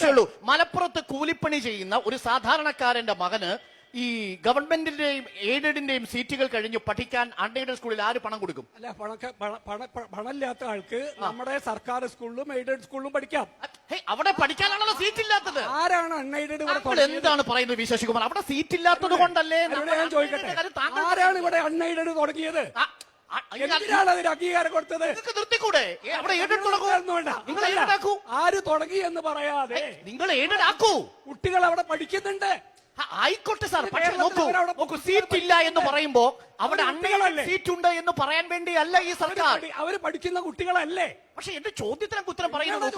സംശയമുള്ളൂ മലപ്പുറത്ത് കൂലിപ്പണി ചെയ്യുന്ന ഒരു സാധാരണക്കാരന്റെ മകന് ഈ ഗവൺമെന്റിന്റെയും എയ്ഡഡിന്റെയും സീറ്റുകൾ കഴിഞ്ഞ് പഠിക്കാൻ അൺഎയ്ഡഡ് സ്കൂളിൽ ആര് പണം കൊടുക്കും? അല്ല പണമില്ലാത്ത ആൾക്ക് നമ്മുടെ സർക്കാർ സ്കൂളിലും എയ്ഡഡ് സ്കൂളിലും പഠിക്കാം. അവിടെ പഠിക്കാനാണല്ലോ സീറ്റ് ഇല്ലാത്തത് ആരാണ് അൺഎയ്ഡഡ് എന്താണ് പറയുന്നത് വി ശശികുമാർ? അവിടെ സീറ്റ് ഇല്ലാത്തത് കൊണ്ടല്ലേ നമ്മൾ ഞാൻ ചോദിക്കട്ടെ? ആരാണ് ഇവിടെ അൺഎയ്ഡഡ് തുടങ്ങിയത്? എന്തിനാണ് അതിന് അംഗീകാരം കൊടുത്തത്? നിർത്തിക്കൂടെ? അവിടെ. നിങ്ങൾ. ആര് തുടങ്ങി എന്ന് പറയാതെ നിങ്ങൾ കുട്ടികൾ അവിടെ പഠിക്കുന്നുണ്ട്. ആയിക്കോട്ടെ സാർ. പക്ഷെ നോക്കൂ സീറ്റ് ഇല്ല എന്ന് പറയുമ്പോ അവിടെ അവർ സീറ്റ് ഉണ്ട് എന്ന് പറയാൻ വേണ്ടി അല്ല ഈ സർക്കാർ. അവർ അവർ പഠിക്കുന്ന കുട്ടികളല്ലേ? പക്ഷെ എന്റെ ചോദ്യത്തിനൊക്കെ ഉത്തരം പറയുന്നത്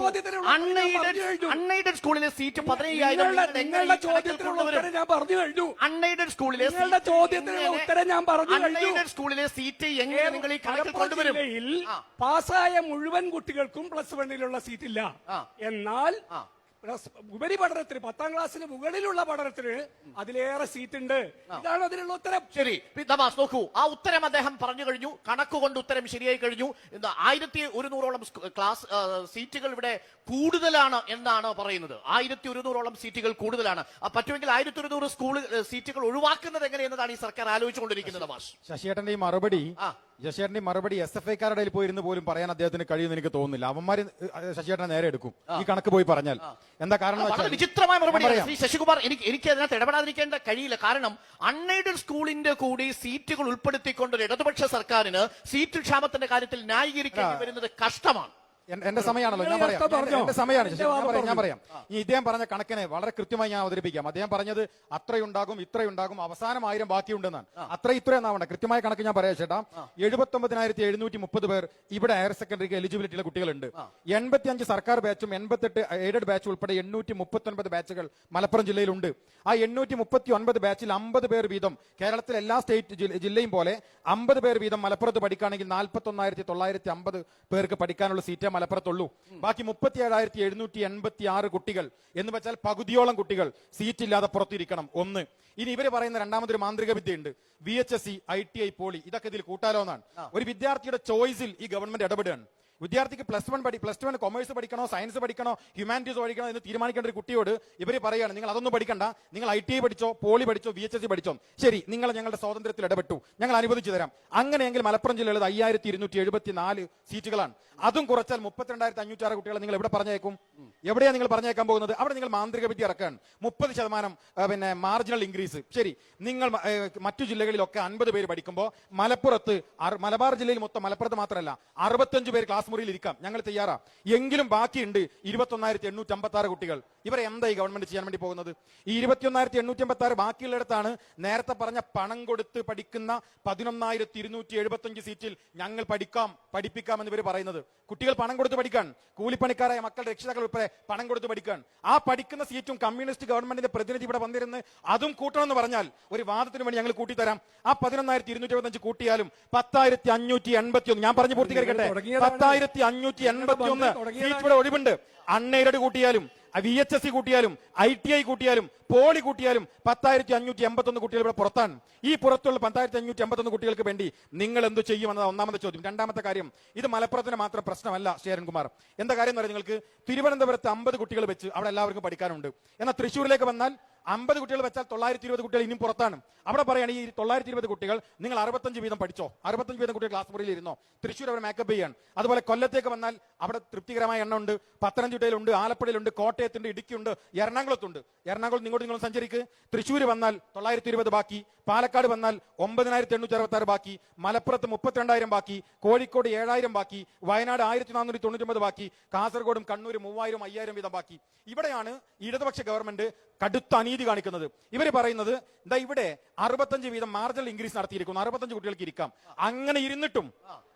അൺഎയ്ഡഡ് അൺഎയ്ഡഡ് സ്കൂളിലെ സീറ്റ് പതിനയ്യായിരം നിങ്ങളുടെ നിങ്ങളുടെ ചോദ്യത്തിനുള്ള ഉത്തരം ഞാൻ പറഞ്ഞു കഴിഞ്ഞു. അൺഎയ്ഡഡ് സ്കൂളിലെ നിങ്ങളുടെ ചോദ്യത്തിനുള്ള ഉത്തരം ഞാൻ പറഞ്ഞു. അൺഎയ്ഡഡ് സ്കൂളിലെ സീറ്റ് എങ്ങനെ നിങ്ങൾ ഈ കണക്കിൽ കൊണ്ടുവരും? പാസ്സായ മുഴുവൻ കുട്ടികൾക്കും പ്ലസ് വണ്ണിലുള്ള സീറ്റ് ഇല്ല എന്നാൽ ഉപരിപഠനത്തിന് പത്താം ക്ലാസ്സിന് മുകളിലുള്ള പഠനത്തിന് അതിലേറെ സീറ്റ് ഉണ്ട് ഇതാണ് അതിനുള്ള ഉത്തരം. ശരി. ദമാസ് നോക്കൂ. ആ ഉത്തരം അദ്ദേഹം പറഞ്ഞു കഴിഞ്ഞു. കണക്കുകൊണ്ട് ഉത്തരം ശരിയായി കഴിഞ്ഞു. എന്താ ആയിരത്തി ഒരുന്നൂറോളം ക്ലാസ് സീറ്റുകൾ ഇവിടെ കൂടുതലാണ് എന്നാണ് പറയുന്നത്. ആയിരത്തി ഒരുന്നൂറോളം സീറ്റുകൾ കൂടുതലാണ്. പറ്റുമെങ്കിൽ ആയിരത്തി ഒരുന്നൂറ് സ്കൂൾ സീറ്റുകൾ ഒഴിവാക്കുന്നത് എങ്ങനെയെന്നതാണ് ഈ സർക്കാർ ആലോചിച്ചുകൊണ്ടിരിക്കുന്നത് ദമാസ് ശശിയേട്ടന്റെ ഈ മറുപടി ആ. ശശിയേട്ടന്റെ മറുപടി എസ് എഫ് ഐക്കാരുടെ പോയിരുന്ന് പോലും പറയാൻ അദ്ദേഹത്തിന് കഴിയുമെന്ന് എനിക്ക് തോന്നുന്നില്ല. അവന്മാര് ശശിയേട്ടനെ നേരെ എടുക്കും. ഈ കണക്ക് പോയി പറഞ്ഞാൽ. എന്താ കാരണം വിചിത്രമായ മറുപടി ശശികുമാർ. എനിക്ക് എനിക്ക് അതിനകത്ത് ഇടപെടാതിരിക്കേണ്ട കഴിയില്ല. കാരണം അൺഎയ്ഡഡ് സ്കൂളിന്റെ കൂടി സീറ്റുകൾ ഉൾപ്പെടുത്തിക്കൊണ്ട് ഒരു ഇടതുപക്ഷ സർക്കാരിന് സീറ്റ് ക്ഷാമത്തിന്റെ കാര്യത്തിൽ ന്യായീകരിക്കേണ്ടി വരുന്നത് കഷ്ടമാണ്. എന്റെ സമയമാണല്ലോ ഞാൻ പറയാം. എന്റെ സമയമാണ് ഞാൻ പറയാം ഞാൻ പറയാം. ഈ ഇദ്ദേഹം പറഞ്ഞ കണക്കിനെ വളരെ കൃത്യമായി ഞാൻ അവതരിപ്പിക്കാം. അദ്ദേഹം പറഞ്ഞത് അത്രയുണ്ടാകും ഇത്രയുണ്ടാകും അവസാനം ആയിരം ബാക്കിയുണ്ടെന്നാണ്. അത്ര ഇത്ര എന്നാവണ്ട കൃത്യമായ കണക്ക് ഞാൻ പറയാം ചേട്ടാ. എഴുപത്തി ഒമ്പതിനായിരത്തി എഴുന്നൂറ്റി മുപ്പത് പേർ ഇവിടെ ഹയർ സെക്കൻഡറിക്ക് എലിജിബിലിറ്റിയുള്ള കുട്ടികളുണ്ട്. എൺപത്തി അഞ്ച് സർക്കാർ ബാച്ചും എൺപത്തെട്ട് എയ്ഡഡ് ബാച്ചും ഉൾപ്പെടെ എണ്ണൂറ്റി മുപ്പത്തി ഒൻപത് ബാച്ചുകൾ മലപ്പുറം ജില്ലയിലുണ്ട്. ആ എണ്ണൂറ്റി മുപ്പത്തി ഒൻപത് ബാച്ചിൽ അമ്പത് പേർ വീതം കേരളത്തിലെ എല്ലാ സ്റ്റേറ്റ് ജില്ലയും പോലെ അമ്പത് പേർ വീതം മലപ്പുറത്ത് പഠിക്കുകയാണെങ്കിൽ നാൽപ്പത്തി ഒന്നായിരത്തി തൊള്ളായിരത്തി അമ്പത് പേർക്ക് പഠിക്കാനുള്ള സീറ്റേ മലപ്പുറത്തുള്ളൂ. ബാക്കി മുപ്പത്തി ഏഴായിരത്തി എഴുന്നൂറ്റി എൺപത്തി ആറ് കുട്ടികൾ എന്ന് വെച്ചാൽ പകുതിയോളം കുട്ടികൾ സീറ്റ് ഇല്ലാതെ പുറത്തിരിക്കണം. ഒന്ന്. ഇനി ഇവർ പറയുന്ന രണ്ടാമതൊരു മാന്ത്രിക വിദ്യയുണ്ട് V H S C I T I poly. ഇതൊക്കെ ഇതിൽ കൂട്ടാലോ എന്നാണ് ഒരു വിദ്യാർത്ഥിയുടെ ചോയ്സിൽ ഈ ഗവൺമെന്റ് ഇടപെടുകയാണ്. വിദ്യാർത്ഥിക്ക് പ്ലസ് വൺ പഠി പ്ലസ് ടു കൊമേഴ്സ് പഠിക്കണോ സയൻസ് പഠിക്കണോ ഹ്യൂമാനിറ്റീസ് പഠിക്കണോ എന്ന് തീരുമാനിക്കേണ്ട ഒരു കുട്ടിയോട് ഇവർ പറയുകയാണ് നിങ്ങൾ അതൊന്നും പഠിക്കണ്ട. നിങ്ങൾ ഐ ടി പഠിച്ചോ പോളി പഠിച്ചോ വി എച്ച് എസ് സി പഠിച്ചോ. ശരി നിങ്ങൾ ഞങ്ങളുടെ സ്വാതന്ത്ര്യത്തിൽ ഇടപെട്ടു. ഞങ്ങൾ അനുവദിച്ചു തരാം. അങ്ങനെയെങ്കിൽ മലപ്പുറം ജില്ലയിൽ അയ്യായിരത്തി ഇരുന്നൂറ്റി എഴുപത്തി നാല് സീറ്റുകളാണ്. അതും കുറച്ചാൽ മുപ്പത്തിരണ്ടായിരത്തി അഞ്ഞൂറ്റാറ് കുട്ടികളെ നിങ്ങൾ ഇവിടെ പറഞ്ഞേക്കും? എവിടെയാണ് നിങ്ങൾ പറഞ്ഞേക്കാൻ പോകുന്നത്? അവിടെ നിങ്ങൾ മാന്ത്രിക വിദ്യ ഇറക്കാൻ മുപ്പത് ശതമാനം പിന്നെ മാർജിനൽ ഇൻക്രീസ് ശരി നിങ്ങൾ മറ്റു ജില്ലകളിലൊക്കെ അൻപത് പേര് പഠിക്കുമ്പോൾ മലപ്പുറത്ത് മലബാർ ജില്ലയിൽ മൊത്തം മലപ്പുറത്ത് മാത്രമല്ല അറുപത്തഞ്ച് പേര് ക്ലാസ് മുറിയിൽ ഇരിക്കാം ഞങ്ങൾ തയ്യാറാ. എങ്കിലും ബാക്കിയുണ്ട് ഇരുപത്തൊന്നായിരത്തി എണ്ണൂറ്റി അമ്പത്തി ആറ് കുട്ടികൾ. ഇവരെ എന്താ ഈ ഗവൺമെന്റ് ചെയ്യാൻ വേണ്ടി പോകുന്നത്? ഈ ഇരുപത്തിയൊന്നായിരത്തി എണ്ണൂറ്റി അമ്പത്തി ആറ് ബാക്കിയുള്ളിടത്താണ് നേരത്തെ പറഞ്ഞ പണം കൊടുത്ത് പഠിക്കുന്ന പതിനൊന്നായിരത്തി ഇരുന്നൂറ്റി എഴുപത്തി അഞ്ച് സീറ്റിൽ ഞങ്ങൾ പഠിക്കാം പഠിപ്പിക്കാം എന്ന് ഇവർ പറയുന്നത്. കുട്ടികൾ പണം കൊടുത്ത് പഠിക്കാൻ കൂലിപ്പണിക്കാരായ മക്കളുടെ രക്ഷിതാക്കൾ ഉൾപ്പെടെ പണം കൊടുത്ത് പഠിക്കാൻ. ആ പഠിക്കുന്ന സീറ്റും കമ്മ്യൂണിസ്റ്റ് ഗവൺമെന്റിന്റെ പ്രതിനിധി ഇവിടെ വന്നിരുന്ന് അതും കൂട്ടണമെന്ന് പറഞ്ഞാൽ ഒരു വാദത്തിന് വേണ്ടി ഞങ്ങൾ കൂട്ടിത്തരാം. ആ പതിനൊന്നായിരത്തി ഇരുന്നൂറ്റി എഴുപത്തഞ്ച് കൂട്ടിയാലും പത്തായിരത്തി അഞ്ഞൂറ്റി എൺപത്തി ഒന്ന് ഞാൻ പറഞ്ഞു പൂർത്തീകരിക്കട്ടെ. പത്തായിരത്തി അഞ്ഞൂറ്റി എൺപത്തി ഒന്ന്. സീറ്റ് ഇവിടെ ഒഴിവുണ്ട് അൺഎയ്ഡഡ് കൂട്ടിയാലും വി എച്ച് എസ് സി കൂട്ടിയാലും ഐ ടി ഐ കൂട്ടിയാലും പോളി കൂട്ടിയാലും പത്തായിരത്തി അഞ്ഞൂറ്റി എൺപത്തൊന്ന് കുട്ടികൾ ഇവിടെ പുറത്താണ്. ഈ പുറത്തുള്ള പത്തായിരത്തി അഞ്ഞൂറ്റി എൺപത്തൊന്ന് കുട്ടികൾക്ക് വേണ്ടി നിങ്ങൾ എന്ത് ചെയ്യുമെന്നത് ഒന്നാമത്തെ ചോദ്യം. രണ്ടാമത്തെ കാര്യം ഇത് മലപ്പുറത്തിന് മാത്രം പ്രശ്നമല്ല ശേരൻകുമാർ എന്താ കാര്യം എന്ന് നിങ്ങൾക്ക് തിരുവനന്തപുരത്ത് അമ്പത് കുട്ടികൾ വെച്ച് അവിടെ എല്ലാവർക്കും പഠിക്കാനുണ്ട്. എന്നാൽ തൃശ്ശൂരിലേക്ക് വന്നാൽ അമ്പത് കുട്ടികൾ വെച്ചാൽ തൊള്ളായിരത്തി ഇരുപത് കുട്ടികൾ ഇനിയും പുറത്താണ്. അവിടെ പറയുകയാണ് ഈ തൊള്ളായിരത്തി ഇരുപത് കുട്ടികൾ നിങ്ങൾ അറുപത്തഞ്ച് വീതം പഠിച്ചോ? അറുപത്തഞ്ച് വീതം കുട്ടികൾ ക്ലാസ് മുറിയിൽ ഇരുന്നോ? തൃശ്ശൂർ അവർ മേക്കപ്പ് ചെയ്യാണ് അതുപോലെ കൊല്ലത്തേക്ക് വന്നാൽ അവിടെ തൃപ്തികരമായ എണ്ണം ഉണ്ട്. പത്തനംതിട്ടയിലുണ്ട് ആലപ്പുഴയിലുണ്ട് കോട്ടയത്തുണ്ട് ഇടുക്കിയുണ്ട് എറണാകുളത്തുണ്ട്. എറണാകുളം ഇങ്ങോട്ട് നിങ്ങൾ സഞ്ചരിക്ക്. തൃശ്ശൂർ വന്നാൽ തൊള്ളായിരത്തി ഇരുപത് ബാക്കി. പാലക്കാട് വന്നാൽ ഒമ്പതിനായിരത്തി എണ്ണൂറ്റി അറുപത്തി ആറ് ബാക്കി. മലപ്പുറത്ത് മുപ്പത്തിരണ്ടായിരം ബാക്കി. കോഴിക്കോട് ഏഴായിരം ബാക്കി. വയനാട് ആയിരത്തി നാനൂറ്റി തൊണ്ണൂറ്റി ബാക്കി. കാസർഗോഡും കണ്ണൂർ മൂവായിരം അയ്യായിരം വീതം ബാക്കി. ഇവിടെയാണ് ഇടതുപക്ഷ ഗവൺമെന്റ് കടുത്ത അനീതി കാണിക്കുന്നത്. ഇവർ പറയുന്നത് എന്താ ഇവിടെ അറുപത്തഞ്ച് വീതം മാർജിനൽ ഇൻക്രീസ് നടത്തിയിരിക്കുന്നു. അറുപത്തഞ്ച് കുട്ടികൾക്ക് ഇരിക്കാം. അങ്ങനെ ഇരുന്നിട്ടും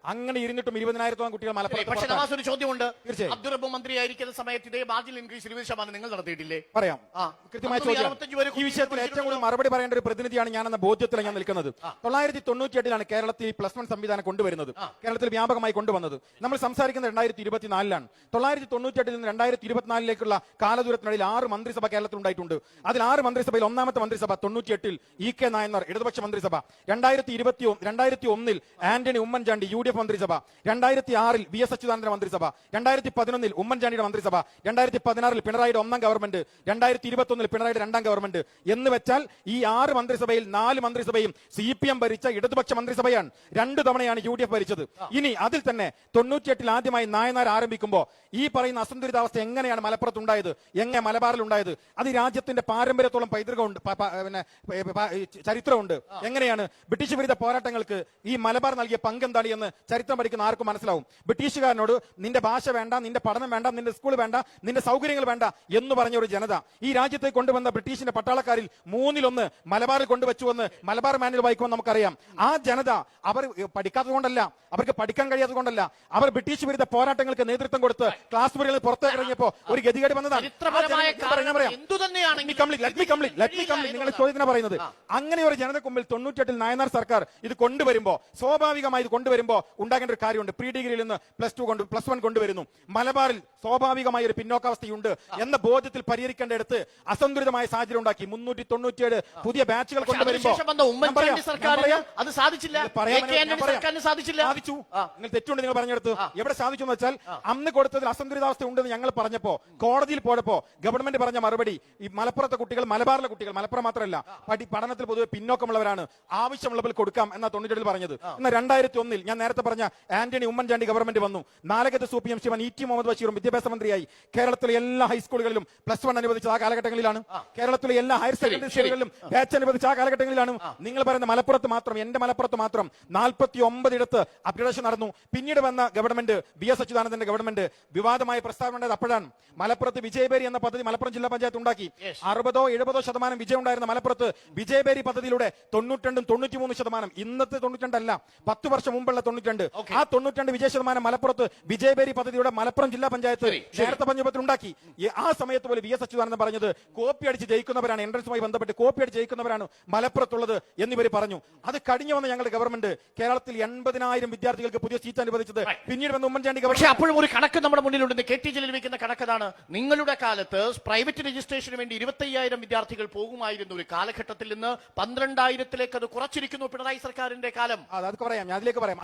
അങ്ങനെ ഇരുന്നിട്ടും ഇരുപതിനായിരത്തോളം കുട്ടികൾ മലപ്പുറത്ത് പക്ഷേ. നവാസ് ഒരു ചോദ്യമുണ്ട്. തീർച്ചയായും. മന്ത്രി ആയിരിക്കുന്ന മന്ത്രിയായിരിക്കുന്ന സമയത്ത് ഇതേ മാർജിനൽ ഇൻക്രീസ് ഇരുപത് ശതമാനം നിങ്ങൾ നടത്തിയിട്ടില്ലേ? പറയാം. ആ. കൃത്യമായ അപ്പൊ ഈ ചോദ്യം അറുപത്തഞ്ച് പേര് ഈ വിഷയത്തിൽ ഏറ്റവും കൂടുതൽ മറുപടി പറയേണ്ട ഒരു പ്രതിനിധിയാണ് ഞാൻ എന്ന ബോധ്യത്തിൽ ഞാൻ നിൽക്കുന്നത്. തൊള്ളായിരത്തി തൊണ്ണൂറ്റി എട്ടിലാണ് കേരളത്തിൽ പ്ലസ് വൺ സംവിധാനം കൊണ്ടുവരുന്നത്. കേരളത്തിൽ വ്യാപകമായി കൊണ്ടുവന്നത്. നമ്മൾ സംസാരിക്കുന്നത് രണ്ടായിരത്തി ഇരുപത്തിനാലിലാണ് തൊള്ളായിരത്തി തൊണ്ണൂറ്റി എട്ടിൽ നിന്ന് രണ്ടായിരത്തി ഇരുപത്തിനാലിലേക്കുള്ള കാലദൂരത്തിനിടയിൽ ആറ് മന്ത്രിസഭ കേരളത്തിൽ ഉണ്ടായിട്ടുണ്ട്. അതിൽ ആറ് മന്ത്രിസഭയിൽ ഒന്നാമത്തെ മന്ത്രിസഭ തൊണ്ണൂറ്റി എട്ടിൽ ഇ കെ നായനാർ ഇടതുപക്ഷ മന്ത്രിസഭ. രണ്ടായിരത്തി ഇരുപത്തി രണ്ടായിരത്തി ഒന്നിൽ Antony Oommen Chandy U D F മന്ത്രിസഭ. രണ്ടായിരത്തി ആറിൽ വി എസ് അച്യുതാനന്ദ മന്ത്രിസഭ. രണ്ടായിരത്തി പതിനൊന്നിൽ ഉമ്മൻചാണ്ടിയുടെ മന്ത്രിസഭ. രണ്ടായിരത്തി പതിനാറിൽ പിണറായിയുടെ ഒന്നാം ഗവൺമെന്റ്. രണ്ടായിരത്തി ഇരുപത്തൊന്നിൽ പിണറായിയുടെ രണ്ടാം ഗവൺമെന്റ്. എന്ന് വെച്ചാൽ ഈ ആറ് മന്ത്രിസഭയിൽ നാല് മന്ത്രിസഭയും സി പി എം ഭരിച്ച ഇടതുപക്ഷ മന്ത്രിസഭയാണ്. രണ്ടു തവണയാണ് യു ഡി എഫ് ഭരിച്ചത്. ഇനി അതിൽ തന്നെ തൊണ്ണൂറ്റിയെട്ടിൽ ആദ്യമായി നായനാർ ആരംഭിക്കുമ്പോൾ ഈ പറയുന്ന അസന്തുലിതാവസ്ഥ എങ്ങനെയാണ് മലപ്പുറത്ത് ഉണ്ടായത് എങ്ങനെ മലബാറിൽ ഉണ്ടായത് അത് രാജ്യത്തിന്റെ പാരമ്പര്യത്തോളം പൈതൃകമുണ്ട്. പിന്നെ ചരിത്രമുണ്ട്. എങ്ങനെയാണ് ബ്രിട്ടീഷ് വിരുദ്ധ പോരാട്ടങ്ങൾക്ക് ഈ മലബാർ നൽകിയ പങ്കെന്താണ് എന്ന് ചരിത്രം പഠിക്കുന്ന ആർക്കും മനസ്സിലാവും. ബ്രിട്ടീഷുകാരനോട് നിന്റെ ഭാഷ വേണ്ട നിന്റെ പഠനം വേണ്ട നിന്റെ സ്കൂൾ വേണ്ട നിന്റെ സൗകര്യങ്ങൾ വേണ്ട എന്ന് പറഞ്ഞ ഒരു ജനത ഈ രാജ്യത്തെ കൊണ്ടുവന്ന ബ്രിട്ടീഷിന്റെ പട്ടാളക്കാരിൽ മൂന്നിലൊന്ന് മലബാറിൽ കൊണ്ടുവച്ചുവെന്ന് മലബാർ മാനുവൽ വായിക്കുമെന്ന് നമുക്കറിയാം. ആ ജനത അവർ പഠിക്കാത്തത് കൊണ്ടല്ല അവർക്ക് പഠിക്കാൻ കഴിയാത്തത് കൊണ്ടല്ല അവർ ബ്രിട്ടീഷ് വിരുദ്ധ പോരാട്ടങ്ങൾക്ക് നേതൃത്വം കൊടുത്ത് ക്ലാസ് മുറികളിൽ പുറത്തേക്ക് ഇറങ്ങിയപ്പോ ഒരു ഗതികേട് വന്നതാണ്. നിങ്ങൾ ചോദ്യത്തിന് പറയുന്നത്. അങ്ങനെ ഒരു ജനത മുമ്പിൽ തൊണ്ണൂറ്റെട്ടിൽ നായനാർ സർക്കാർ ഇത് കൊണ്ടുവരുമ്പോ സ്വാഭാവികമായി ഇത് കൊണ്ടുവരുമ്പോ ഉണ്ടാകേണ്ട ഒരു കാര്യമുണ്ട്. പ്രീ ഡിഗ്രിയിൽ നിന്ന് പ്ലസ് ടു കൊണ്ട് പ്ലസ് വൺ കൊണ്ടുവരുന്നു. മലബാറിൽ സ്വാഭാവികമായ ഒരു പിന്നോക്കാവസ്ഥയുണ്ട് എന്ന ബോധ്യത്തിൽ പരിഹരിക്കേണ്ടടുത്ത് അസന്തുലിതമായ സാഹചര്യം ഉണ്ടാക്കി. മുന്നൂറ്റി തൊണ്ണൂറ്റിയേഴ് പുതിയ ബാച്ചുകൾ കൊണ്ടുവരുമ്പോൾ സാധിച്ചു. നിങ്ങൾ തെറ്റുണ്ട് നിങ്ങൾ പറഞ്ഞെടുത്ത്. എവിടെ സാധിച്ചു എന്ന് വെച്ചാൽ അന്ന് കൊടുത്തതിൽ അസന്തുലിതാവസ്ഥ ഉണ്ടെന്ന് ഞങ്ങൾ പറഞ്ഞപ്പോ കോടതിയിൽ പോയപ്പോ ഗവൺമെന്റ് പറഞ്ഞ മറുപടി ഈ മലപ്പുറത്തെ കുട്ടികൾ മലബാറിലെ കുട്ടികൾ മലപ്പുറം മാത്രമല്ല പഠനത്തിൽ പൊതുവെ പിന്നോക്കമുള്ളവരാണ്. ആവശ്യമുള്ളവർ കൊടുക്കാം എന്ന തൊണ്ണൂറ്റിൽ പറഞ്ഞത്. എന്നാൽ രണ്ടായിരത്തി ഒന്നിൽ ഞാൻ നേരത്തെ പറഞ്ഞ ആന്റണി ഉമ്മൻചാണ്ടി ഗവൺമെന്റ് വന്നു. Nalakath Soopy M Sivan E T Muhammad ബഷീറും വിദ്യാഭ്യാസ മന്ത്രിയായി. കേരളത്തിലെ എല്ലാ ഹൈസ്കൂളുകളിലും പ്ലസ് വൺ അനുവദിച്ച ആ കാലഘട്ടങ്ങളിലാണ്. കേരളത്തിലെ എല്ലാ ഹയർ സെക്കൻഡറി സ്കൂളുകളിലും ബാച്ച് അനുവദിച്ച ആ കാലഘട്ടങ്ങളിലാണ്. നിങ്ങൾ പറയുന്ന മലപ്പുറത്ത് മാത്രം എന്റെ മലപ്പുറത്ത് മാത്രം നാൽപ്പത്തി ഒമ്പതിടത്ത് അപ്ഗ്രഡേഷൻ നടന്നു. പിന്നീട് വന്ന ഗവൺമെന്റ് വി എസ് അച്യുതാനന്ദന്റെ ഗവൺമെന്റ് വിവാദമായ പ്രസ്താവന ഉണ്ടായത് അപ്പോഴാണ്. മലപ്പുറത്ത് വിജയബേരി എന്ന പദ്ധതി മലപ്പുറം ജില്ലാ പഞ്ചായത്ത് ഉണ്ടാക്കി. അറുപതോ എഴുപതോ ശതമാനം വിജയം ഉണ്ടായിരുന്ന മലപ്പുറത്ത് വിജയബേരി പദ്ധതിയിലൂടെ തൊണ്ണൂറ്റണ്ടും തൊണ്ണൂറ്റിമൂന്ന് ശതമാനം. ഇന്നത്തെ തൊണ്ണൂറ്റണ്ടല്ല പത്ത് വർഷം മുമ്പുള്ള തൊണ്ണൂറ്റണ്ട് Okay. ആ തൊണ്ണൂറ്റിരണ്ട് വിജയ ശതമാനം മലപ്പുറത്ത് വിജയബേരി പദ്ധതിയുടെ മലപ്പുറം ജില്ലാ പഞ്ചായത്ത്. നേരത്തെ പഞ്ചായത്തിൽ ഉണ്ടാക്കി ആ സമയത്ത് പോലെ വി എസ് അച്യുതാനന്ദൻ പറഞ്ഞത് കോപ്പി അടിച്ച് ജയിക്കുന്നവരാണ് എൻട്രൻസുമായി ബന്ധപ്പെട്ട് കോപ്പി അടിച്ച് ജയിക്കുന്നവരാണ് മലപ്പുറത്തുള്ളത് എന്നിവർ പറഞ്ഞു. അത് കഴിഞ്ഞു വന്ന ഞങ്ങളുടെ ഗവൺമെന്റ് കേരളത്തിൽ എൺപതിനായിരം വിദ്യാർത്ഥികൾക്ക് പുതിയ സീറ്റ് അനുവദിച്ചത്. പിന്നീട് വന്ന ഉമ്മൻചാണ്ടി പക്ഷേ അപ്പോഴും ഒരു കണക്ക് നമ്മുടെ മുന്നിലുണ്ട്. കെ ടി ജലീൽ വെക്കുന്ന കണക്കതാണ് നിങ്ങളുടെ കാലത്ത് പ്രൈവറ്റ് രജിസ്ട്രേഷന് വേണ്ടി ഇരുപത്തയ്യായിരം വിദ്യാർത്ഥികൾ പോകുമായിരുന്നു ഒരു കാലഘട്ടത്തിൽ നിന്ന് പന്ത്രണ്ടായിരത്തിലേക്ക് അത് കുറച്ചിരിക്കുന്നു പിണറായി സർക്കാരിന്റെ കാലം. അത് അതൊക്കെ പറയാം. ഞാൻ അതിലേക്ക് പറയാം.